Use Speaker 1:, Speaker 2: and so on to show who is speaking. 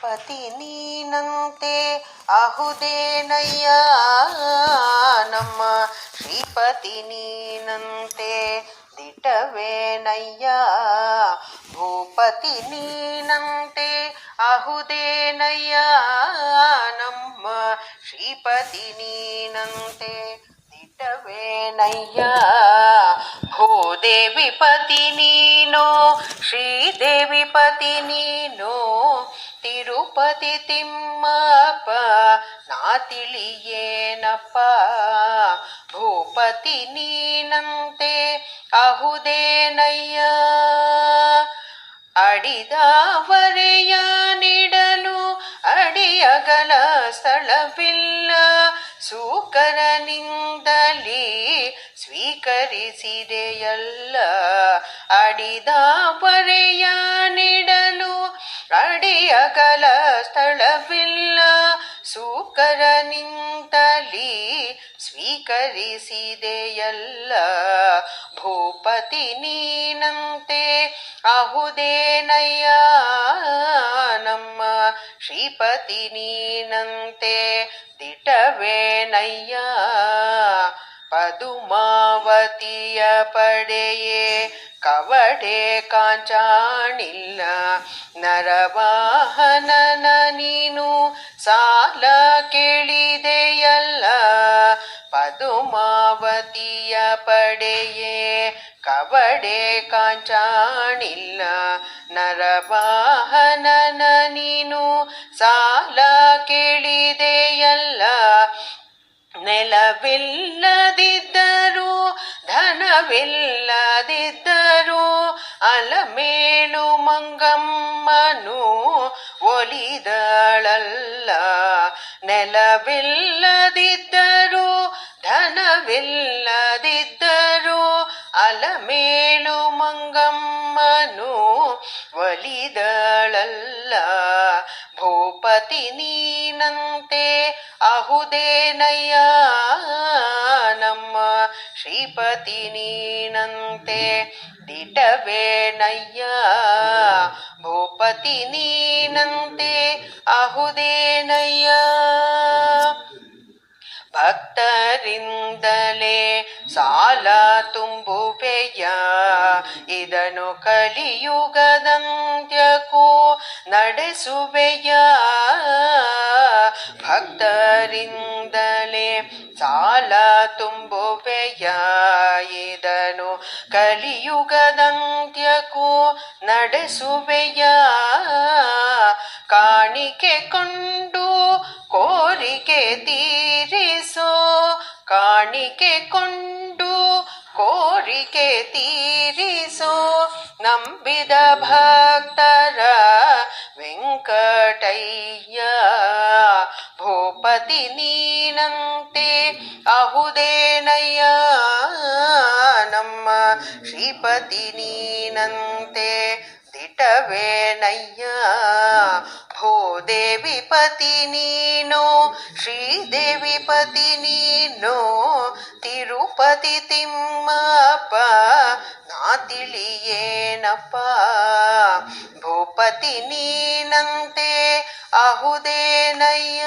Speaker 1: ಭೂಪತಿ ನೀನಂತೆ ಅಹುದೇನಯ್ಯ ನಮ್ಮ ಶ್ರೀಪತಿ ನೀನಂತೆ ದಿಟವೇನಯ್ಯ ಭೂಪತಿ ನೀನಂತೆ ಅಹುದೇನಯ್ಯ ನಮ್ಮ ಶ್ರೀಪತಿ ನೀನಂತೆ ದಿಟವೇನಯ್ಯ ಭೂದೇವಿ ಪತಿ ನೀನು ಶ್ರೀದೇವಿ ಪತಿ ನೀನು ತಿರುಪತಿ ತಿಮ್ಮಪ್ಪ ನಾ ತಿಳಿಯೇನಪ್ಪ ಭೂಪತಿ ನೀನಂತೆ ಅಹುದೇನಯ್ಯ? ಅಡಿದವರೆಯ ನೀಡಲು ಅಡಿಯಗಲ ಸ್ಥಳವಿಲ್ಲ. ಸೂಕರನಿಂದಲೇ ಸ್ವೀಕರಿಸಿದೆಯಲ್ಲ. ಅಡಿದವರೆಯ ಅಡಿಯಗಲ ಸ್ಥಳವಿಲ್ಲ ಸೂಕರನಿಂದಲೇ ಸ್ವೀಕರಿಸಿದೆಯಲ್ಲ. ಭೂಪತಿ ನೀನಂತೆ ಅಹುದೇನಯ್ಯ ನಮ್ಮ ಶ್ರೀಪತಿ ನೀನಂತೆ ದಿಟವೇನಯ್ಯ ಪದುಮಾವತಿಯ ಪಡೆಯೇ ಕವಡೆ ಕಾಂಚಾಣಿಲ್ಲ. ನರವಾಹನನ ನೀನು ಸಾಲ ಕೇಳಿದೆಯಲ್ಲ. ಪದುಮಾವತಿಯ ಪಡೆಯೇ ಕವಡೆ ಕಾಂಚಾಣಿಲ್ಲ. ನರವಾಹನನ ನೀನು ಸಾಲ ಕೇಳಿದೆಯಲ್ಲ. ನೆಲವಿಲ್ಲದಿದ್ದರೂ ಧನವಿಲ್ಲದಿದ್ದರೂ ಅಲಮೇಳು ಮಂಗಮ್ಮನು ಒಲಿದಳಲ್ಲ. ನೆಲವಿಲ್ಲದಿದ್ದರೂ ಧನವಿಲ್ಲದಿದ್ದರೂ ಅಲಮೇಳು ಮಂಗಮ್ಮನು ಒಲಿದಳಲ್ಲ. ಭೂಪತಿ ನೀನಂತೆ ಅಹುದೇನಯ್ಯ ಶ್ರೀಪತಿ ನೀನಂತೆ ದಿಟವೇನಯ್ಯ ಭೂಪತಿ ನೀನಂತೆ ಅಹುದೇನಯ್ಯ ಭಕ್ತರಿಂದಲೇ ಸಾಲ ತುಂಬುವೆಯ. ಇದನ್ನು ಕಲಿಯುಗದಂತ್ಯಕ್ಕೂ ನಡೆಸುವೆಯ. ಭಕ್ತರಿಂದಲೇ ಸಾಲ ತುಂಬುವೆಯ ಇದನ್ನು ಕಲಿಯುಗದಂತ್ಯಕ್ಕೂ ನಡೆಸುವೆಯ? ಕಾಣಿಕೆ ಕೊಂಡು ಕೋರಿಕೆ ತೀರಿಸೋ? ಕಾಣಿಕೆ ಕೊಂಡು ಕೋರಿಕೆ ತೀರಿಸೋ? ನಂಬಿದ ಭಕ್ತರ ವೆಂಕಟಯ್ಯ, ಭೂಪತಿ ನೀನಂತೆ ಅಹುದೇನಯ್ಯ ನಮ್ಮ ಶ್ರೀಪತಿ ನೀನಂತೆ ದಿಟವೇನಯ್ಯ. ಭೂದೇವಿ ಪತಿ ನೀನು, ಶ್ರೀದೇವಿ ಪತಿ ನೀನು, ತಿರುಪತಿ ತಿಮ್ಮಪ್ಪ, ನಾ ತಿಳಿಯೇನಪ್ಪ. ಭೂಪತಿ ನೀನಂತೆ ಅಹುದೇನಯ್ಯ